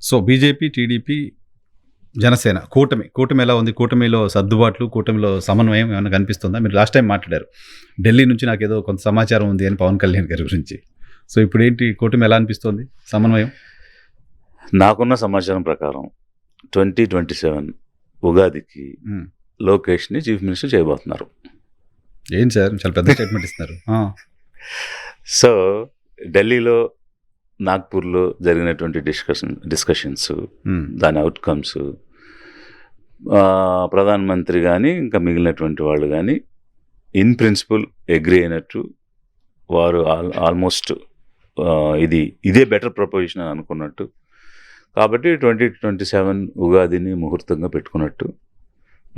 So BJP TDP Janasena కూటమి కూటమి ఎలా ఉంది? కూటమిలో సర్దుబాట్లు కూటమిలో సమన్వయం ఏమైనా కనిపిస్తుందా? మీరు లాస్ట్ టైం మాట్లాడారు. ఢిల్లీ నుంచి నాకు ఏదో కొంత సమాచారం ఉంది అని పవన్ కళ్యాణ్ గారి గురించి. సో ఇప్పుడు ఏంటి? కూటమి ఎలా అనిపిస్తుంది? సమన్వయం? నాకున్న సమాచారం ప్రకారం ట్వంటీ ట్వంటీ సెవెన్ ఉగాదికి. లోకేష్ని చీఫ్ మినిస్టర్ చేయబోతున్నారు. ఏంటి సార్? చాలా పెద్ద స్టేట్మెంట్ ఇస్తున్నారు. సో ఢిల్లీలో నాగ్పూర్లో జరిగినటువంటి డిస్కషన్ డిస్కషన్స్ దాని అవుట్కమ్స్ ప్రధానమంత్రి కానీ ఇంకా మిగిలినటువంటి వాళ్ళు కానీ ఇన్ ప్రిన్సిపల్ అగ్రి అయినట్టు వారు ఆల్ ఆల్మోస్ట్ ఇది ఇదే బెటర్ ప్రపోజిషన్ అని అనుకున్నట్టు. కాబట్టి ట్వంటీ ట్వంటీ సెవెన్ ఉగాదిని ముహూర్తంగా పెట్టుకున్నట్టు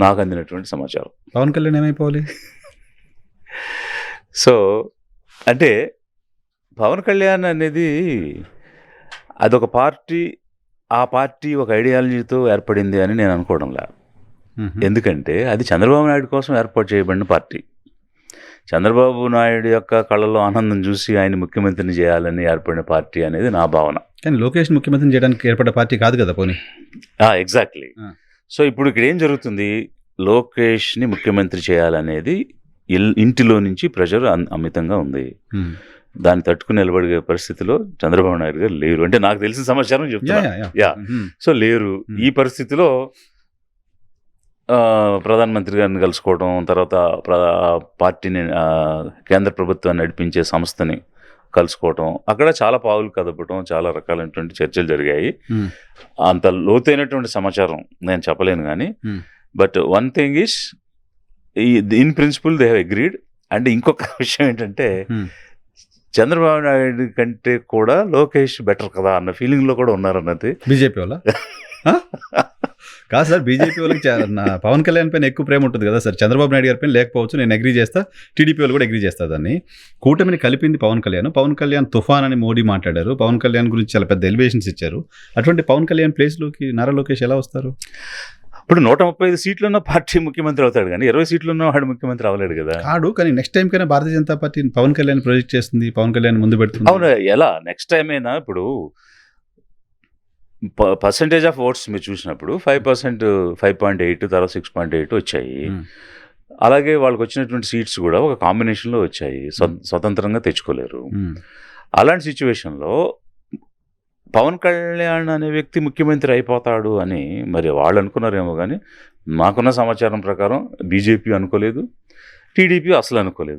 నాకు అందినటువంటి సమాచారం. పవన్ కళ్యాణ్ ఏమైపోవాలి? సో అంటే పవన్ కళ్యాణ్ అనేది అదొక పార్టీ ఆ పార్టీ ఒక ఐడియాలజీతో ఏర్పడింది అని నేను అనుకోవడం లేదు ఉమ్, ఎందుకంటే అది చంద్రబాబు నాయుడు కోసం ఏర్పాటు చేయబడిన పార్టీ. చంద్రబాబు నాయుడు యొక్క కళ్ళలో ఆనందం చూసి ఆయన ముఖ్యమంత్రిని చేయాలని ఏర్పడిన పార్టీ అనేది నా భావన. కానీ లోకేష్ ముఖ్యమంత్రిని చేయడానికి ఏర్పడ్డ పార్టీ కాదు కదా పోనీ. ఎగ్జాక్ట్లీ. సో ఇప్పుడు ఇక్కడ ఏం జరుగుతుంది? లోకేష్ని ముఖ్యమంత్రి చేయాలనేది ఇల్- ఇంటిలో నుంచి ప్రెషర్ అమితంగా ఉంది. దాన్ని తట్టుకుని నిలబడే పరిస్థితిలో చంద్రబాబు నాయుడు గారు లేరు. అంటే నాకు తెలిసిన సమాచారం చెప్తున్నా. యా, సో లేరు. ఈ పరిస్థితిలో ప్రధానమంత్రి గారిని కలుసుకోవడం తర్వాత ప్ర- పార్టీని కేంద్ర ప్రభుత్వాన్ని నడిపించే సంస్థని కలుసుకోవటం అక్కడ చాలా పావులు కదపటం చాలా రకాలైనటువంటి చర్చలు జరిగాయి. అంత లోతైనటువంటి సమాచారం నేను చెప్పలేను కానీ. బట్ వన్ థింగ్ ఈస్ ఈ in principle they have agreed. And ఇంకొక విషయం ఏంటంటే. చంద్రబాబు నాయుడు కంటే కూడా లోకేష్ బెటర్ కదా అన్న ఫీలింగ్లో కూడా ఉన్నారన్నది బీజేపీ వాళ్ళ? కాదు సార్ బీజేపీ వాళ్ళకి పవన్ కళ్యాణ్ పైన ఎక్కువ ప్రేమ ఉంటుంది కదా సార్. చంద్రబాబు నాయుడు గారి పైన లేకపోవచ్చు నేను అగ్రీ చేస్తా. టీడీపీ వాళ్ళు కూడా అగ్రీ చేస్తా దాన్ని. కూటమిని కలిపింది పవన్ కళ్యాణ్. పవన్ కళ్యాణ్ తుఫాన్ అని మోడీ మాట్లాడారు. పవన్ కళ్యాణ్ గురించి చాలా పెద్ద ఎలివేషన్స్ ఇచ్చారు. అటువంటి పవన్ కళ్యాణ్ ప్లేస్లోకి నారా లోకేష్ ఎలా వస్తారు? ఇప్పుడు నూట ముప్పై ఐదు సీట్లున్న పార్టీ ముఖ్యమంత్రి అవుతాడు కానీ ఇరవై సీట్లు ఉన్న వాడు ముఖ్యమంత్రి అవ్వలేడు కదా. కాడు కానీ నెక్స్ట్ టైం కైనా భారతీయ జనతా పార్టీ పవన్ కళ్యాణ్ ప్రొజెక్ట్ చేస్తుంది పవన్ కళ్యాణ్ ముందు పెడుతుంది. అవును ఎలా? నెక్స్ట్ టైం అయినా ఇప్పుడు పర్సంటేజ్ ఆఫ్ ఓట్స్ మీరు చూసినప్పుడు five percent five point eight తర్వాత సిక్స్ పాయింట్ ఎయిట్ వచ్చాయి. ఉమ్. అలాగే వాళ్ళకి వచ్చినటువంటి సీట్స్ కూడా ఒక కాంబినేషన్లో వచ్చాయి. స్వ- స్వతంత్రంగా తెచ్చుకోలేరు. ఉమ్. అలాంటి సిచ్యువేషన్లో పవన్ కళ్యాణ్ అనే వ్యక్తి ముఖ్యమంత్రి అయిపోతాడు అని మరి వాళ్ళు అనుకున్నారేమో కానీ మాకున్న సమాచారం ప్రకారం బీజేపీ అనుకోలేదు టీడీపీ అసలు అనుకోలేదు.